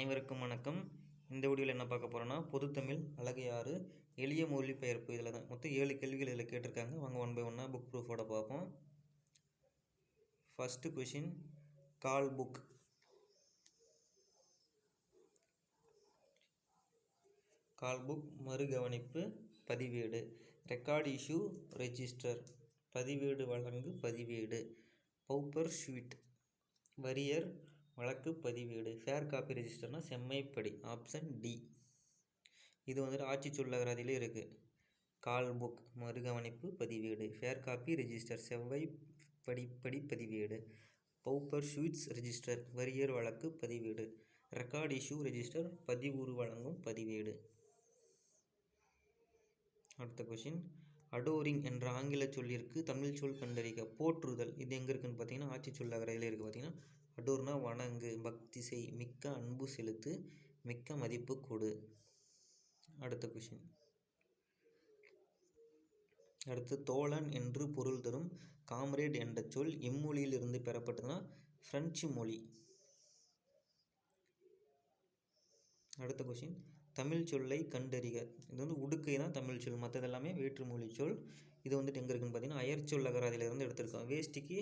அனைவருக்கும் வணக்கம். இந்த வீடியோவில் என்ன பார்க்க போகிறோன்னா பொதுத்தமிழ் அழகு ஆறு எளிய மொழிபெயர்ப்பு இதில் தான் மொத்தம் ஏழு கேள்விகள் இதில் கேட்டிருக்காங்க. வாங்க ஒன் பை ஒன்னாக புக் ப்ரூஃபோட பார்ப்போம். First question call book call book மறுகவனிப்பு பதிவேடு. ரெக்கார்ட் இஷ்யூ ரெஜிஸ்டர் பதிவேடு வழங்கு பதிவேடு. பௌப்பர் ஷீட் வரியர் வழக்கு பதிவேடு. ஃபேர் காப்பி ரெஜிஸ்டர்னால் செம்மைப்படி. ஆப்ஷன் டி இது வந்துட்டு ஆட்சி சொல்லகராதியிலே இருக்குது கால் புக் மறுகவனிப்பு பதிவேடு. ஃபேர் காப்பி ரெஜிஸ்டர் செவ்வாய் படிப்படி பதிவேடு. பௌப்பர் ஸ்வீட்ஸ் ரெஜிஸ்டர் வரியர் வழக்கு பதிவேடு. ரெக்கார்ட் இஷ்யூ ரெஜிஸ்டர் பதிவுறு வழங்கும் பதிவேடு. அடுத்த கொஷின் அடோரிங் என்ற ஆங்கில சொல்லிற்கு தமிழ் சொல் கண்டறிக. போற்றுதல். இது எங்கே இருக்குதுன்னு பார்த்தீங்கன்னா ஆட்சி சொல்லகரையில் இருக்குது பார்த்தீங்கன்னா கடூர்னா வணங்கு பக்தி செய் மிக்க அன்பு செலுத்து மிக்க மதிப்பு கொடு. அடுத்த கொஷின் அடுத்து தோழன் என்று பொருள் தரும் காம்ரேட் என்ற சொல் இம்மொழியிலிருந்து பெறப்பட்டதுன்னா ஃப்ரெஞ்சு மொழி. அடுத்த கொஷின் தமிழ் சொல்லை கண்டறிக. இது வந்து உடுக்கை தான் தமிழ் சொல். மற்றது எல்லாமே வேற்றுமொழி சொல். இது வந்துட்டு எங்கே இருக்குன்னு பார்த்தீங்கன்னா அயற்சொல் அகராதியிலேருந்து எடுத்திருக்கோம் வேஷ்டிக்கு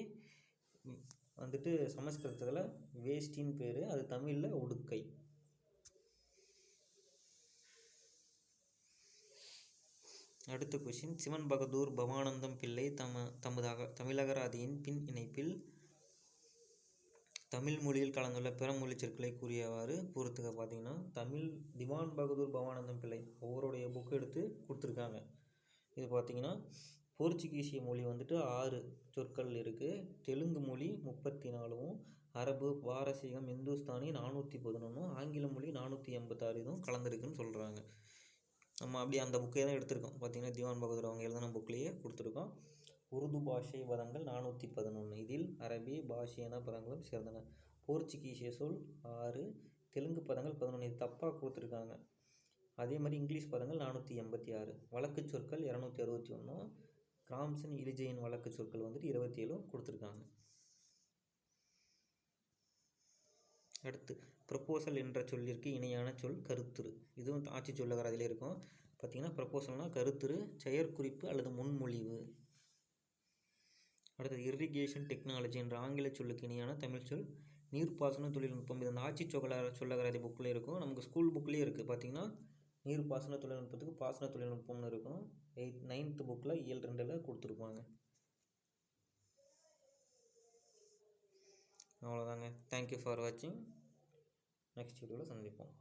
வந்துட்டு சமஸ்கிருதத்தில் வேஷ்டின்னு பேர் அது தமிழில் உடுக்கை. அடுத்த கொஷின் சிவன் பகதூர் பவானந்தம் பிள்ளை தம தமதாக தமிழகராதியின் பின் இணைப்பில் தமிழ் மொழியில் கலந்துள்ள பிற மொழி சொற்களை கூறியவாறு பொறுத்துக்க பார்த்தீங்கன்னா தமிழ் திவான் பகதூர் பவானந்தம் பிள்ளை அவருடைய புக்கு எடுத்து கொடுத்துருக்காங்க. இது பார்த்தீங்கன்னா போர்ச்சுகீசிய மொழி வந்துட்டு ஆறு சொற்கள் இருக்குது தெலுங்கு மொழி முப்பத்தி நாலும் அரபு பாரசீகம் இந்துஸ்தானி நானூற்றி பதினொன்றும் ஆங்கில மொழி நானூற்றி எண்பத்தாறு இதுவும் கலந்துருக்குன்னு சொல்கிறாங்க நம்ம அப்படி அந்த புக்கே தான் எடுத்திருக்கோம். பார்த்திங்கன்னா திவான் பகதூர் அவங்க எழுதின புக்லேயே கொடுத்துருக்கோம். உருது பாஷை பதங்கள் நானூற்றி பதினொன்று இதில் அரபி பாஷையான பதங்களும் சேர்ந்தன. போர்ச்சுகீசிய சொல் ஆறு தெலுங்கு பதங்கள் பதினொன்று இது தப்பாக கொடுத்துருக்காங்க. அதே மாதிரி இங்கிலீஷ் பதங்கள் நானூற்றி எண்பத்தி ஆறு. வழக்கு சொற்கள் இரநூத்தி அறுபத்தி ஒன்று கிராம்சன் இலிஜையின் வழக்கு சொற்கள் வந்துட்டு இருபத்தி ஏழும் கொடுத்துருக்காங்க. அடுத்து ப்ரப்போசல் என்ற சொல்லிற்கு இணையான சொல் கருத்துரு. இதுவும் ஆட்சி சொல்லகராதிலே இருக்கும். பார்த்திங்கன்னா ப்ரப்போசல்னால் கருத்துரு செயற்குறிப்பு அல்லது முன்மொழிவு. அடுத்தது இரிகேஷன் டெக்னாலஜி என்ற ஆங்கில சொல்லுக்கு இணையான தமிழ் சொல் நீர்ப்பாசன தொழில்நுட்பம் இது அந்த ஆட்சி சொல்ல சொல்லகராதி புக்கில் இருக்கும். நமக்கு ஸ்கூல் புக்லேயே இருக்குது பார்த்திங்கன்னா நீர்ப்பாசன தொழில்நுட்பத்துக்கு பாசன தொழில்நுட்பம்னு இருக்கும். எயிட் நைன்த்து புக்கில் இயல் ரெண்டில் கொடுத்துருப்பாங்க. அவ்வளோதாங்க தேங்க்யூ ஃபார் வாட்சிங் நெக்ஸ்ட் வீடியோவில் சந்திப்போம்.